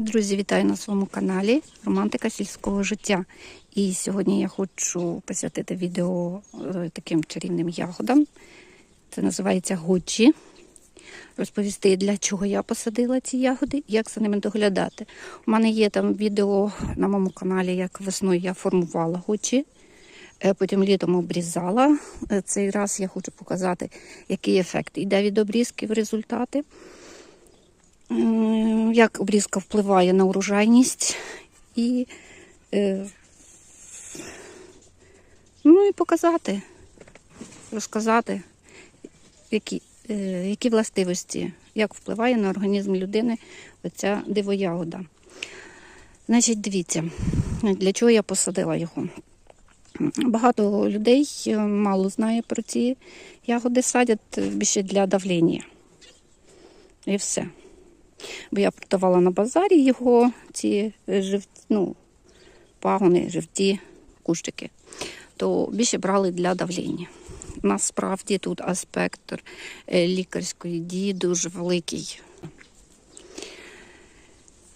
Друзі, вітаю на своєму каналі Романтика сільського життя. І сьогодні я хочу присвятити відео е, таким чарівним ягодам. Це називається гучі. Розповісти, для чого я посадила ці ягоди, як за ними доглядати. У мене є там відео на моєму каналі, як весною я формувала гучі. Е, Потім літом обрізала. Е, Цей раз я хочу показати, який ефект йде від обрізків результати. М, як обрізка впливає на урожайність і, е, ну і показати, розказати, які, е, які властивості, як впливає на організм людини оця дивоягода. Значить, дивіться, для чого я посадила його. Багато людей е, мало знає про ці ягоди, садять більше для давлення. І все. Бо я продавала на базарі його, ці жив... ну, пагони, живті кущики, то більше брали для давлення. Насправді тут аспект е, лікарської дії дуже великий.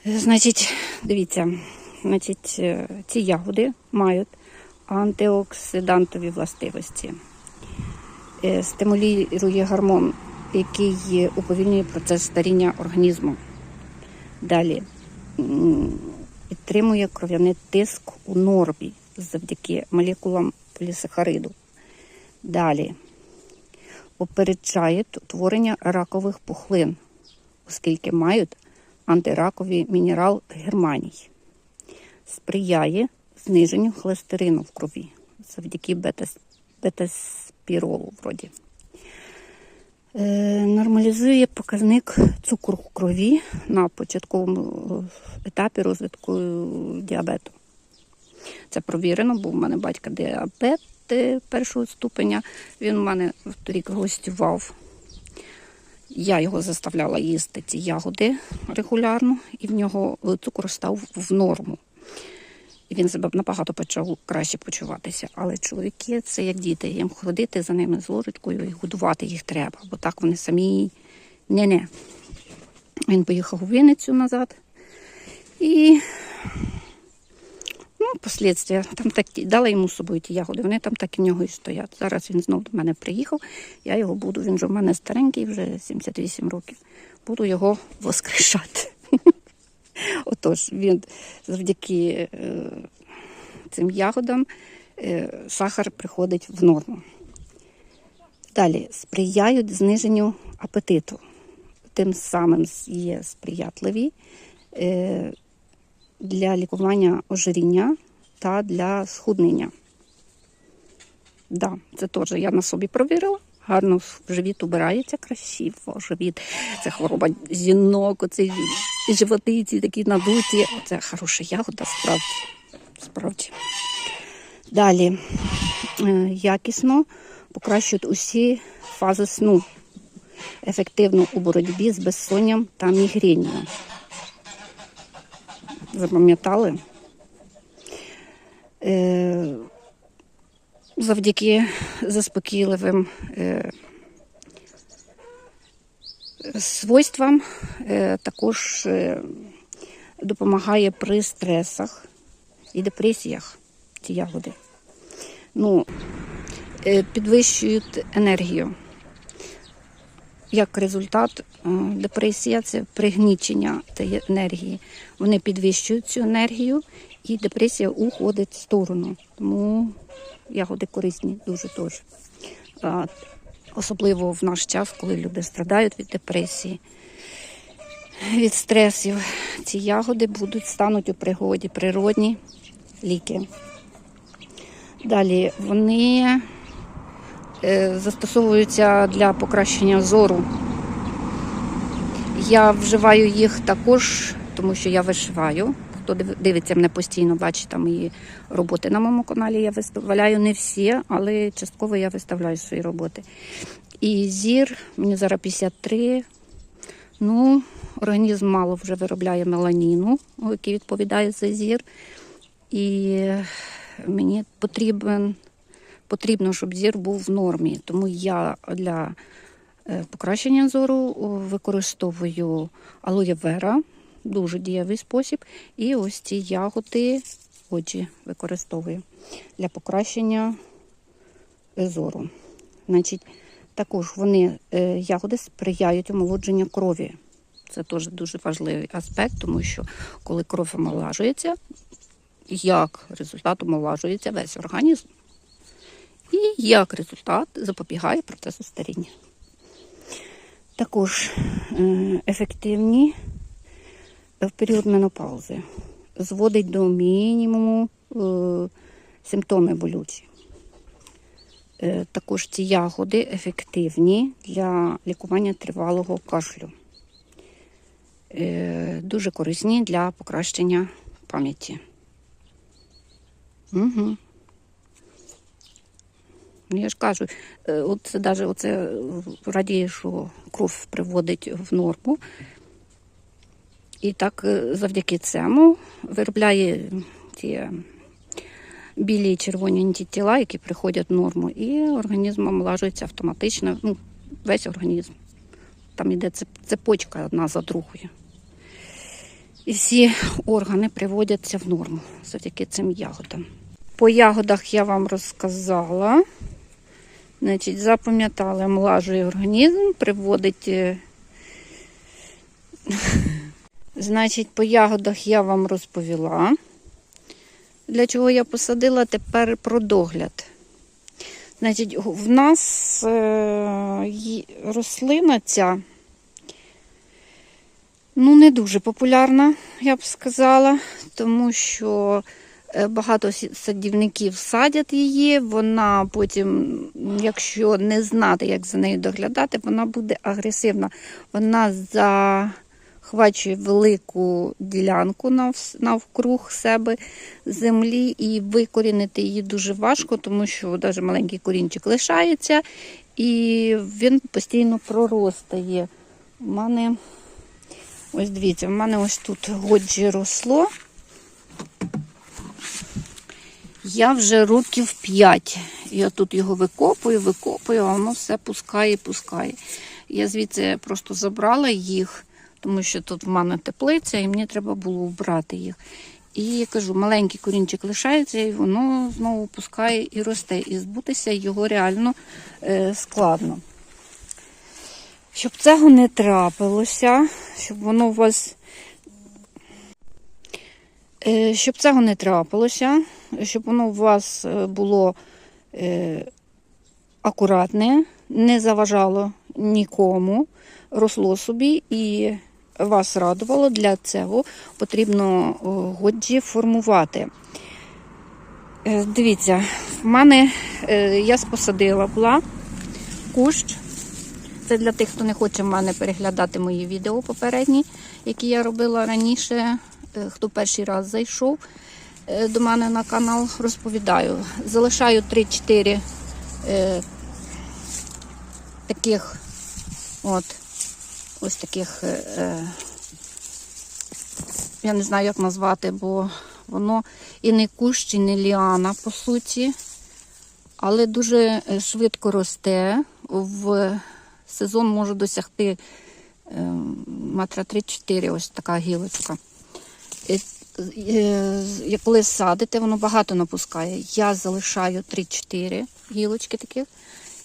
Е, Значить, дивіться, значить, е, ці ягоди мають антиоксидантові властивості. Е, Стимулює гормон, який уповільнює процес старіння організму. Далі підтримує кров'яний тиск у нормі завдяки молекулам полісахариду. Далі попереджає утворення ракових пухлин, оскільки мають антираковий мінерал германій. Сприяє зниженню холестерину в крові завдяки бета- бета-спіролу вроді. Е, Нормалізує показник цукру в крові на початковому е, етапі розвитку діабету. Це провірено, бо в мене батька діабет першого ступеня. Він у мене торік гостював. Я його заставляла їсти ці ягоди регулярно, і в нього цукор став в норму. І він себе набагато почав краще почуватися. Але чоловіки це як діти, їм ходити за ними з ложечкою і годувати їх треба, бо так вони самі не-не. Він поїхав у Вінницю назад. І ну, послідствия, там такі, дала йому з собою ті ягоди, вони там так і в нього і стоять. Зараз він знову до мене приїхав, я його буду, він же в мене старенький, вже 78 років, буду його воскрешати. Отож, він завдяки е, цим ягодам е, сахар приходить в норму. Далі сприяють зниженню апетиту. Тим самим є сприятливі е, для лікування ожиріння та для схуднення. Да, це теж я на собі провірила. Гарно живіт убирається красиво. Живіт це хвороба жінок, оці животи ці такі надуті. Це хороша ягода, справді. справді. Далі е, якісно покращують усі фази сну, ефективно у боротьбі з безсонням та мігренью. Запам'ятали? Завдяки заспокійливим е, свойствам е, також е, допомагає при стресах і депресіях ці ягоди. Ну, підвищують енергію. Як результат, депресія це пригнічення цієї енергії. Вони підвищують цю енергію, і депресія уходить в сторону. Тому ягоди корисні дуже теж. Особливо в наш час, коли люди страдають від депресії, від стресів. Ці ягоди будуть стануть у пригоді природні ліки. Далі вони е, застосовуються для покращення зору. Я вживаю їх також, тому що я вишиваю. Хто дивиться мене постійно, бачить там мої роботи на моєму каналі. Я виставляю не всі, але частково я виставляю свої роботи. І зір, мені зараз 53. Ну, організм мало вже виробляє меланіну, який відповідає за зір. І мені потрібен, потрібно, щоб зір був в нормі. Тому я для е, покращення зору використовую алоє вера дуже дієвий спосіб. І ось ці ягоди очі використовую для покращення зору. Значить, також вони е, ягоди сприяють омолодженню крові. Це теж дуже важливий аспект, тому що коли кров омолажується, як результат омолажується весь організм. І як результат запобігає процесу старіння. Також е, ефективні в період менопаузи. Зводить до мінімуму е, симптоми болючі. Е, Також ці ягоди ефективні для лікування тривалого кашлю. Е, Дуже корисні для покращення пам'яті. Угу. Я ж кажу, е, от це даже оце радіє, що кров приводить в норму. І так е, завдяки цьому виробляє ті білі і червоні антитіла, які приходять в норму, і організм омолажується автоматично, ну, весь організм. Там йде цепочка одна за другою. І всі органи приводяться в норму завдяки цим ягодам. По ягодах я вам розказала. Значить, запам'ятали, омолажує організм, приводить. Значить, по ягодах я вам розповіла. Для чого я посадила тепер про догляд. Значить, в нас е, рослина ця ну, не дуже популярна, я б сказала, тому що е, багато садівників садять її. Вона потім, якщо не знати, як за нею доглядати, вона буде агресивна. Вона захвачує велику ділянку навкруг себе землі, і викорінити її дуже важко, тому що навіть маленький корінчик лишається, і він постійно проростає. У мене, ось дивіться, в мене ось тут годжі росло. Я вже років 5. Я тут його викопую, викопую, а воно все пускає, пускає. Я звідси просто забрала їх, тому що тут в мене теплиця, і мені треба було вбрати їх. І я кажу, маленький корінчик лишається, і воно знову пускає і росте. І збутися його реально е, складно. Щоб цього не трапилося, щоб воно у вас Е, Щоб цього не трапилося, щоб воно у вас е, було е, акуратне, не заважало нікому, росло собі і вас радувало, для цього потрібно о, годжі формувати. Е, Дивіться, в мене е, я посадила була кущ. Це для тих, хто не хоче в мене переглядати мої відео попередні, які я робила раніше. Е, Хто перший раз зайшов е, до мене на канал, розповідаю. Залишаю 3-4 е, таких от ось таких, е, е, я не знаю, як назвати, бо воно і не кущ, і не ліана, по суті, але дуже е, швидко росте. В сезон може досягти е, метра 3-4, ось така гілочка. Коли садите, воно багато напускає. Я залишаю 3-4 гілочки таких,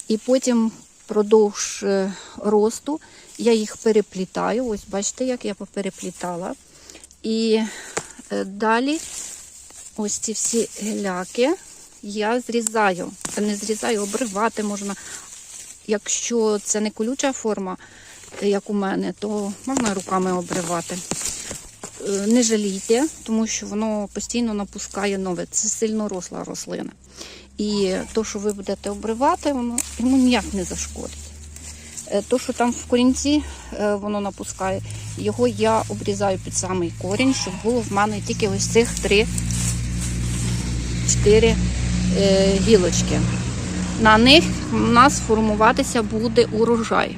і потім продовж росту я їх переплітаю. Ось бачите, як я попереплітала. І е, далі ось ці всі гіляки я зрізаю. Не зрізаю, обривати можна. Якщо це не колюча форма, е, як у мене, то можна руками обривати. Е, Не жалійте, тому що воно постійно напускає нове. Це сильно росла рослина. І то, що ви будете обривати, воно йому ніяк не зашкодить. Е, То, що там в корінці е, воно напускає, його я обрізаю під самий корінь, щоб було в мене тільки ось цих три чотири е, гілочки. На них у нас формуватися буде урожай.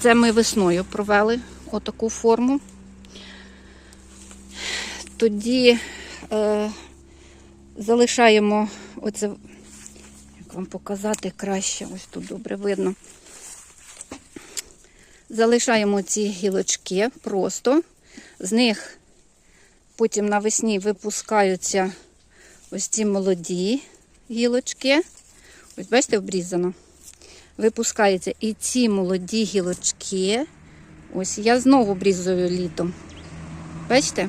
Це ми весною провели отаку форму. Тоді е, залишаємо оце, як вам показати краще, ось тут добре видно. Залишаємо ці гілочки просто, З них потім навесні випускаються ось ці молоді гілочки. Ось бачите, обрізано. Випускаються і ці молоді гілочки. Ось я знову обрізую літом. Бачите?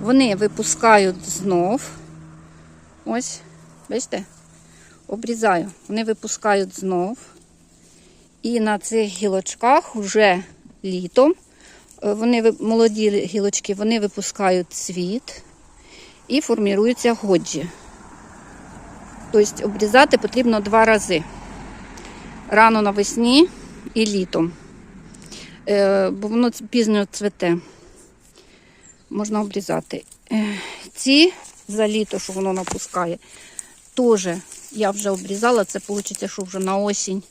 Вони випускають знов. Ось, бачите? Обрізаю. Вони випускають знов. І на цих гілочках вже літом, е, вони, молоді гілочки, вони випускають цвіт і форміруються годжі. Тобто обрізати потрібно два рази. Рано навесні і літом. Е, бо воно пізно цвете. Можна обрізати. Е, Ці за літо, що воно напускає, теж я вже обрізала. Це виходить, що вже на осінь.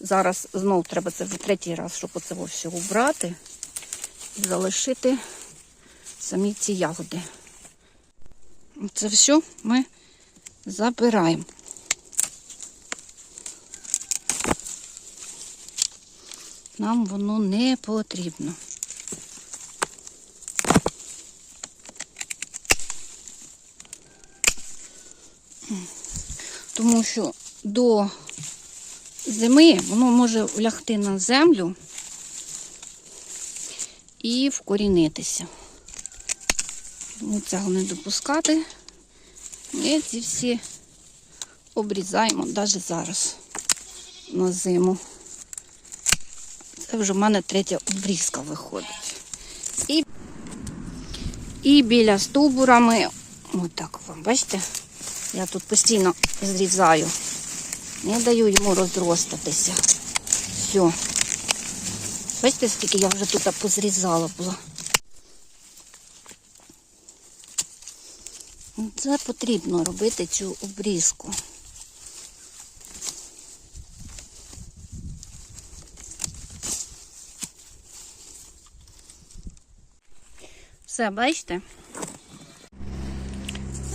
Зараз знов треба це вже третій раз, щоб оце все убрати і залишити самі ці ягоди. Це все ми забираємо. Нам воно не потрібно. Тому що до зими воно може лягти на землю і вкорінитися. Тому цього не допускати. Ми ці всі обрізаємо навіть зараз на зиму. Це вже в мене третя обрізка виходить. І, і біля стовбура ми, отак вам, бачите, я тут постійно зрізаю. Не даю йому розростатися. Все. Бачите, скільки я вже тут позрізала було. Це потрібно робити цю обрізку. Все, бачите?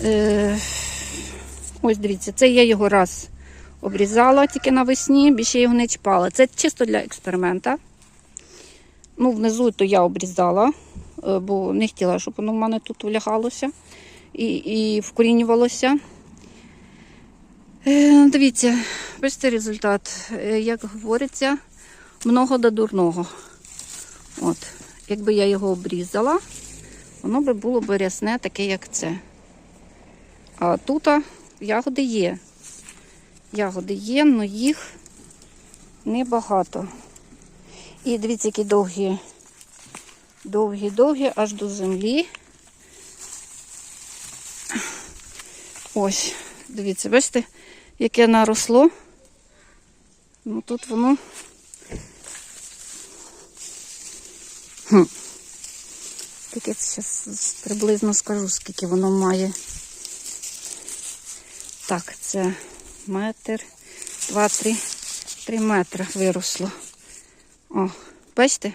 Е, ось дивіться, це я його раз обрізала тільки навесні, більше його не чіпала. Це чисто для експеримента. Ну, внизу то я обрізала, е, бо не хотіла, щоб воно в мене тут влягалося і, і вкорінювалося. Е, дивіться, бачите результат. Е, Як говориться, много до дурного. От. Якби я його обрізала, воно би було б рясне, таке, як це. А тут ягоди є. Ягоди є, але їх небагато. І дивіться, які довгі, довгі, довгі, аж до землі. Ось, дивіться, бачите, яке наросло. Ну тут воно. Хм. Тільки зараз приблизно скажу, скільки воно має. Так, це метр, два, три, три метри виросло. О, бачите?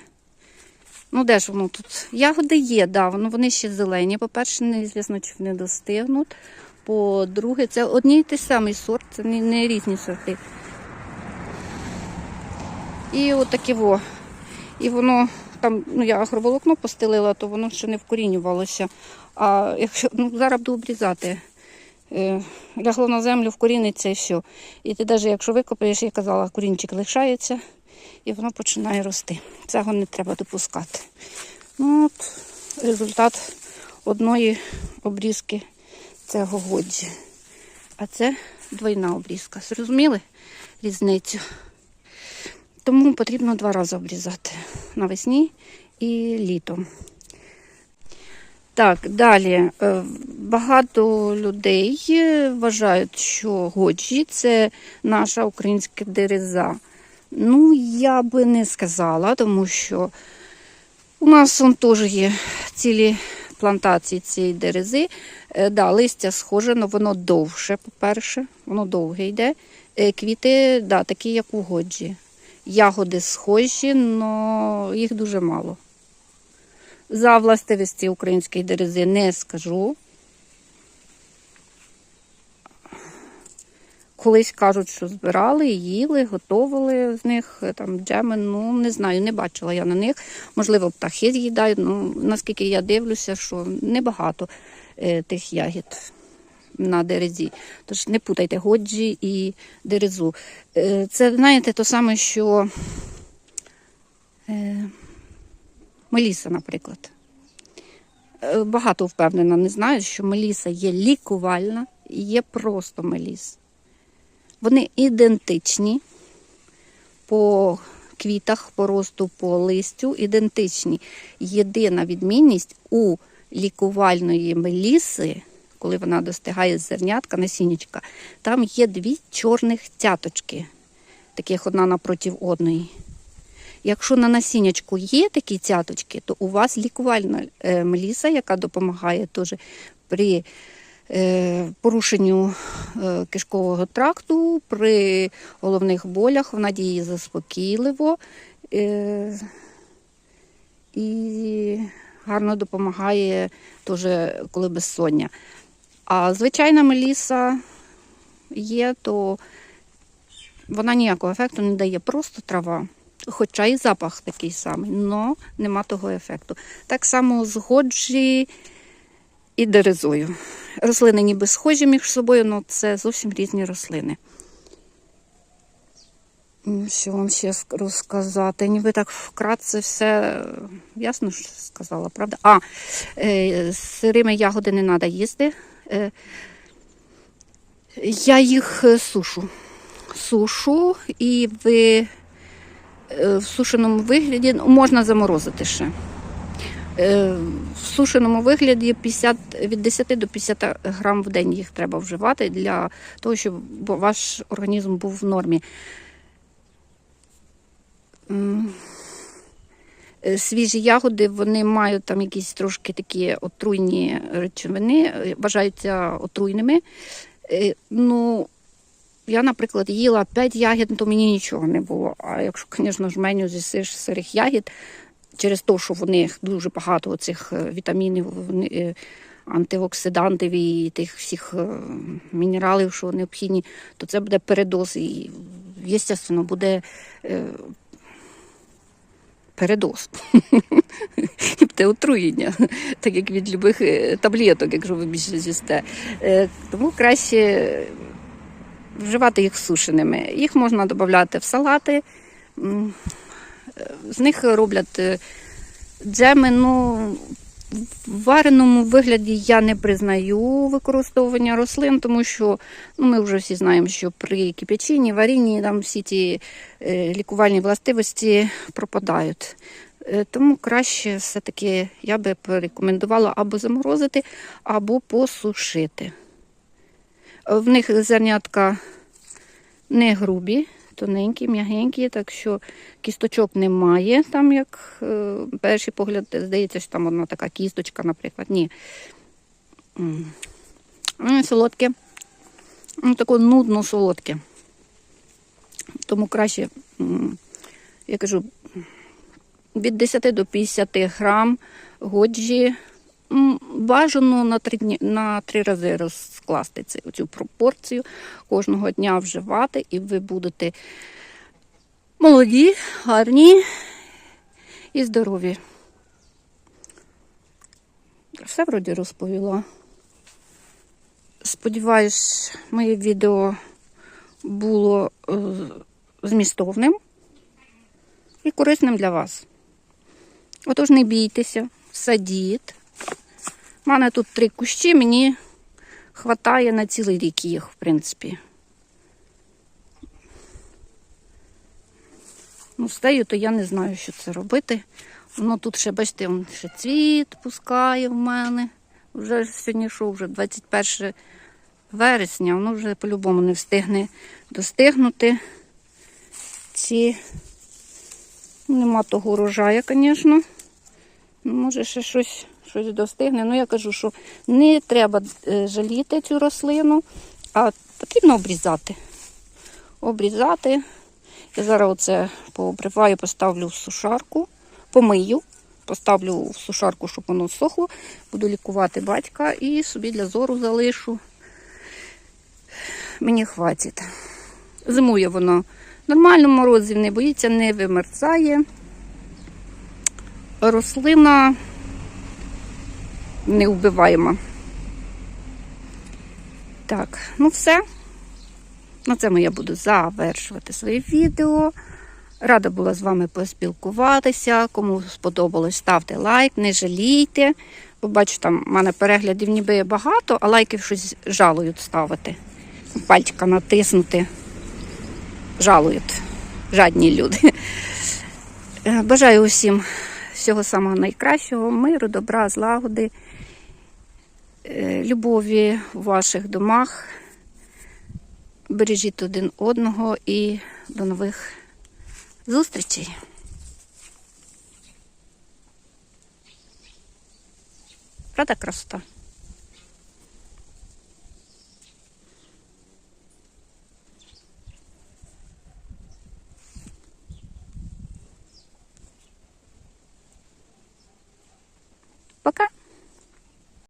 Ну, де ж воно тут? Ягоди є, да, воно, вони ще зелені. По-перше, неізвісно, чи вони достигнуть. По-друге, це одні й той самий сорт, це не, не різні сорти. І отакі во. І воно там, ну я агроволокно постелила, то воно ще не вкорінювалося. А якщо ну, зараз буду обрізати, лягло на землю, вкоріниться і все. І ти навіть якщо викопаєш, я казала, корінчик лишається і воно починає рости. Цього не треба допускати. Ну, от, результат одної обрізки цього годжі. А це двойна обрізка. Зрозуміли різницю? Тому потрібно два рази обрізати навесні і літом. Так, далі. Е, Багато людей е, вважають, що годжі це наша українська дереза. Ну, я би не сказала, тому що у нас он теж є цілі плантації цієї дерези. Е, Да, листя схоже, але воно довше, по-перше, воно довге йде. Квіти, да, такі, як у годжі. Ягоди схожі, але їх дуже мало. За властивості української дерези не скажу. колись кажуть, що збирали, їли, готували з них там джеми. Ну не знаю, не бачила я на них. Можливо, птахи з'їдають. Ну наскільки я дивлюся, що небагато е, тих ягід на дерезі. Тож не путайте годжі і дерезу. Е, це знаєте, то саме, що меліса, наприклад. Е, Багато впевнена, не знаю, що меліса є лікувальна і є просто меліс. Вони ідентичні по квітах, по росту, по листю, ідентичні. Єдина відмінність у лікувальної меліси, коли вона достигає зернятка насіннячка, там є дві чорних цяточки, таких одна напроти одної. Якщо на насіннячку є такі цяточки, то у вас лікувальна е, меліса, яка допомагає теж при е, порушенню е, кишкового тракту, при головних болях, вона діє заспокійливо і гарно допомагає теж, коли безсоння. А звичайна меліса є, то вона ніякого ефекту не дає, просто трава. Хоча і запах такий самий, але нема того ефекту. Так само з годжі і дерезою. Рослини ніби схожі між собою, але це зовсім різні рослини. Що вам ще розказати? Ніби так вкратце все е, ясно що сказала, правда? А, е, сирими ягоди не треба їсти. Е, я їх е, сушу. Сушу і ви в сушеному вигляді ну, можна заморозити ще. Е, В сушеному вигляді 50, від 10 до 50 грам в день їх треба вживати для того, щоб ваш організм був в нормі. Е, Свіжі ягоди вони мають там якісь трошки такі отруйні речовини, е, вважаються отруйними. Е, Ну, я, наприклад, їла 5 ягід, то мені нічого не було. А якщо, звісно, жменю з'їсиш сирих ягід, через те, що в них дуже багато цих вітамінів, е, антиоксидантів і тих всіх е, мінералів, що необхідні, то це буде передоз. І, звісно, буде е, передоз. Тобто отруєння, так як від любих е, таблеток, якщо ви більше з'їсте. Е, Тому краще вживати їх сушеними. Їх можна додати в салати. Е, З них роблять е, джеми. Ну, в вареному вигляді я не признаю використовування рослин, тому що ну, ми вже всі знаємо, що при кипяченні, варінні там всі ті е, лікувальні властивості пропадають. Е, Тому краще все-таки я би порекомендувала або заморозити, або посушити. В них зернятка не грубі, тоненькі, м'ягенькі, так що кісточок немає. Там, як е, перший погляд, здається, що там одна така кісточка, наприклад. Ні. М, Солодке. Ну, таке нудно солодке. Тому краще, я кажу, від 10 до 50 грам годжі. Бажано на три, дні, на три рази розкласти цю, цю пропорцію, кожного дня вживати, і ви будете молоді, гарні і здорові. Все вроді розповіла. Сподіваюсь, моє відео було е, змістовним і корисним для вас. Отож, не бійтеся, садіть. У мене тут три кущі, мені хватає на цілий рік їх, в принципі. Ну, стею, то я не знаю, що це робити. Воно тут ще, бачите, он ще цвіт пускає в мене. Вже сьогодні що, вже 21 вересня, воно вже по-любому не встигне достигнути. Ці нема того урожаю, звісно. Ну, Може, ще щось, щось достигне. Ну, я кажу, що не треба е, жаліти цю рослину, а потрібно обрізати. Обрізати. Я зараз оце пообриваю, поставлю в сушарку, помию, поставлю в сушарку, щоб воно сохло. Буду лікувати батька і собі для зору залишу. мені хватить. Зимує воно нормально, морозів не боїться, не вимерзає. Рослина не вбиваємо. Так, ну все. На цьому я буду завершувати своє відео. Рада була з вами поспілкуватися. Кому сподобалось, ставте лайк, не жалійте. Бо бачу, там в мене переглядів ніби багато, а лайків щось жалують ставити. Пальчика натиснути. Жалують. Жадні люди. Е, Бажаю усім всього самого найкращого, миру, добра, злагоди, Е, любові в ваших домах. Бережіть один одного і до нових зустрічей. Правда, красота? Пока.